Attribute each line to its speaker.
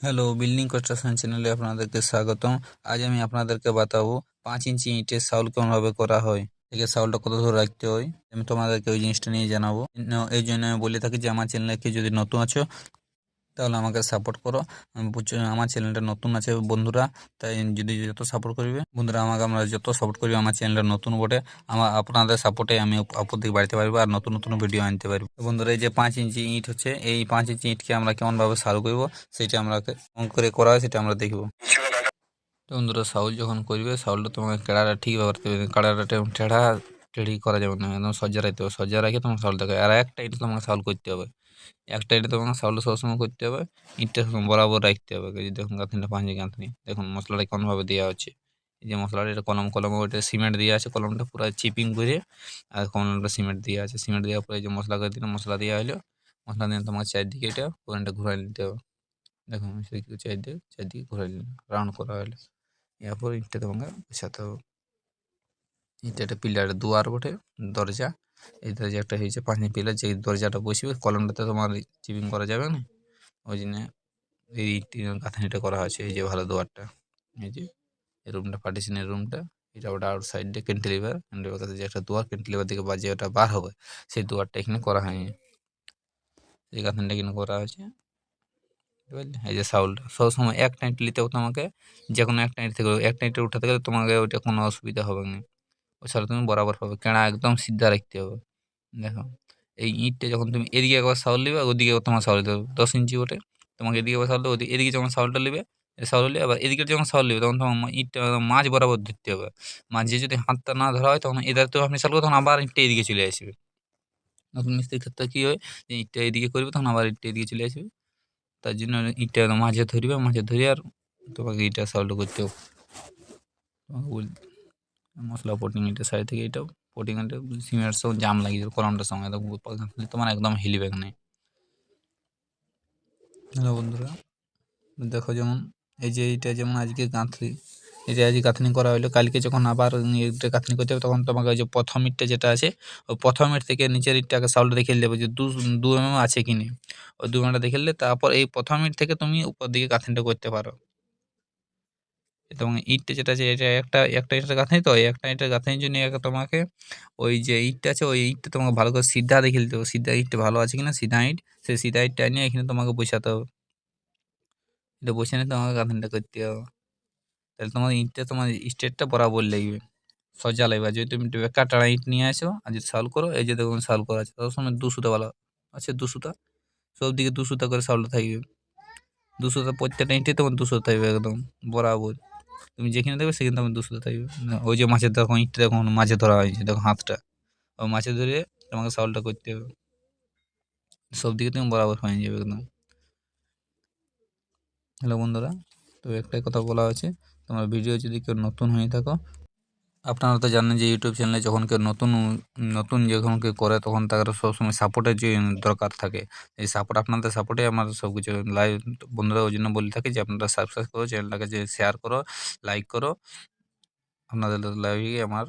Speaker 1: Hello building construction চ্যানেলে আপনাদেরকে স্বাগতম। আজ আমি আপনাদেরকে বাতাবো পাঁচ ইঞ্চি ইটের সাউল কেমনভাবে করা হয়। থেকে সাউলটা কত ধরে রাখতে হয়? আমি তোমাদেরকে ওই জিনিসটা নিয়ে জানাব। এই জন্য আমি বলে থাকি যে, আমার চ্যানেলে কি যদি নতুন আছো তাহলে আমাকে সাপোর্ট করো। আমার চ্যানেলটা নতুন আছে বন্ধুরা, তাই যদি যত সাপোর্ট করবে, বন্ধুরা আমাকে আমরা যত সাপোর্ট করবে, আমার চ্যানেলটা নতুন বটে আমার আপনাদের সাপোর্টে আমি দিকে বাড়তে পারব আর নতুন নতুন ভিডিও আনতে পারব। বন্ধুরা, এই যে পাঁচ ইঞ্চি ইট হচ্ছে, এই পাঁচ ইঞ্চি ইটকে আমরা কেমনভাবে সাল করব, সেটা আমরা করে করা হয়, সেটা আমরা দেখব। বন্ধুরা, সাউল যখন করবে, সাউলটা তোমাকে কেড়াটা ঠিকভাবে রাখতে হবে কাড়াটা টেढ़া টেढ़ি করা যাবে না, একদম সজ্জা রাখতে হবে, সজ্জা রেখে তোমার সাউল দেখাবে আর একটা ইট তোমাকে সাউল করতে হবে। একটা এটা তোমাকে সাউলটা সবসময় করতে হবে। ইটটা সব বরাবর রাখতে হবে। এই যে দেখুন, গাঁথনিটা পাঁচে গাঁথনি। দেখুন, মশলাটা কোনভাবে দেওয়া হচ্ছে। এই যে মশলাটা, এটা কলম কলম ওইটা সিমেন্ট দেওয়া আছে। কলমটা পুরো চিপিং করে আর কলমটা সিমেন্ট দেওয়া আছে। সিমেন্ট দেওয়ার পরে যে মশলা করে দিলাম, মশলা দেওয়া হলো। মশলা দিয়ে তোমার চারদিকে এটা পুরানটা ঘুরাই নিতে হবে। দেখুন সেই চারদিকে চারদিকে ঘুরাই নিলাম, রাউন্ড করা হলো। এরপর ইটটা তোমাকে বসাতে হবে। এটা একটা পিলার দুয়ার বটে, দরজা। এই দরজা একটা হয়েছে পাঁচ পিলার যে দরজাটা বসবে, কলমটাতে তোমার চিপিং করা যাবে না? ওই জন্য এই গাঁথনিটা করা হয়েছে, এই যে ভালো দুয়ারটা, এই যে এই রুমটা পার্টিশনের রুমটা এটা ওটা আউট সাইডে ক্যান্টিলিভার ক্যান্টিলিভার কাছে যে একটা দুয়ার ক্যান্টিলিভার দিকে বাজে ওটা বার হবে, সেই দুয়ারটা এখানে করা হয়নি। এই গাঁথনিটা এখানে করা হয়েছে এই যে সাউলটা সবসময় এক নাইট নিতে তোমাকে যে কোনো এক নাইট থেকে, এক নাইটে উঠাতে গেলে তোমাকে ওইটা কোনো অসুবিধা হবে না। ওছাড়া তুমি বরাবর পাবে। কেনা একদম সিধা রাখতে হবে। দেখো, এই ইঁটটা যখন তুমি এদিকে একবার সাউল নেবে ওদিকে তোমার সাউল দিতে হবে। দশ ইঞ্চি ওঠে তোমাকে এদিকে একবার সাউল দেবে এদিকে যখন সাউলটা নেবে সাউল নিলে আবার এদিকে যখন সাউল নেবে তখন তোমার ইঁটটা একদম মাঝ বরাবর ধরতে হবে। মাঝে যদি হাতটা না ধরা হয়, তখন এদের তো আপনি সাল তখন আবার ইঁটটা এদিকে চলে আসবে। নতুন মিস্ত্রির ক্ষেত্রে কী হয়, যে ইঁটটা এদিকে করবে, তখন আবার ইঁটটা এদিকে চলে আসবে। তার জন্য ইঁটটা একদম মাঝে ধরবে, মাঝে ধরে আর তোমাকে ইটা সাউলটা করতে হবে। তোমাকে মশলা পোটিং এটা সাইড থেকে এটা পটিং এটা সিমেন্ট সব জাম লাগিয়ে দেবে, কলমটার সঙ্গে। তোমার একদম হিলিবে না হ্যালো বন্ধুরা, দেখো যেমন এই যে এইটা যেমন আজকে গাঁথনি এটা আজকে গাঁথনি করা হলো কালকে যখন আবার এটা গাঁথনি করতে হবে, তখন তোমাকে ওই যে প্রথম ইটটা যেটা আছে, ওই প্রথম ইট থেকে নিচের ইটটাকে সাউলটা দেখে নেবে যে দু দু এম আছে কি নেই ওই দু এমটা দেখে নিলে তারপর এই প্রথম ইট থেকে তুমি উপর দিকে গাঁথনিটা করতে পারো। এবং ইটটা যেটা আছে, এটা একটা একটা ইটের গাঁথনি তো একটা ইটের গাঁথনির জন্য তোমাকে ওই যে ইটটা আছে, ওই ইটটা তোমাকে ভালো করে সিধা দেখে নিতে হবে। সিধা ইটটা ভালো আছে কিনা, সিধা ইট, সেই সিধা ইটটা নিয়ে এখানে তোমাকে বসাতে হবে। এটা বসে নিয়ে তোমাকে গাঁথনিটা করতে হবে। তাহলে তোমার ইটটা তোমার স্টেটটা বরাবর লাগবে। সোজা লাগবে যদি তুমি বেকার টানা ইট নিয়ে আসো, আর যদি সাল করো, এই যে দেখুন সাল করা আছে তার সময় দু সুতা ভালো আছে দুশোটা সব দিকে দুশোটা করে সালটা থাকবে। দুশোটা প্রত্যেকটা ইটে তোমার দু সুতা থাকবে একদম, বরাবর। তুমি যেখানে দেখবে সেখানে তোমার দু সুতা থাকবে। ওই যে মাছের দেখো ইটটা দেখো, মাছে ধরা হয়েছে দেখো হাতটা। ও মাছে ধরে তোমাকে সাউলটা করতে হবে। সব দিকে তুমি বরাবর হয়ে যাবে একদম। হ্যালো বন্ধুরা, তো একটাই কথা বলা হয়েছে, তোমার ভিডিও যদি কেউ নতুন হয়ে থাকো আপনারা তো জানেন যে ইউটিউব চ্যানেলে যখন কেউ নতুন নতুন যখন কেউ করে, তখন তার সবসময় সাপোর্টের যে দরকার থাকে। এই সাপোর্ট আপনাদের সাপোর্টে আমার সব কিছু লাইভ বন্ধুরা ওই জন্য বলে থাকি যে, আপনারা সাবস্ক্রাইব করো চ্যানেলটাকে যে শেয়ার করো লাইক করো। আপনাদের লাইভে আমার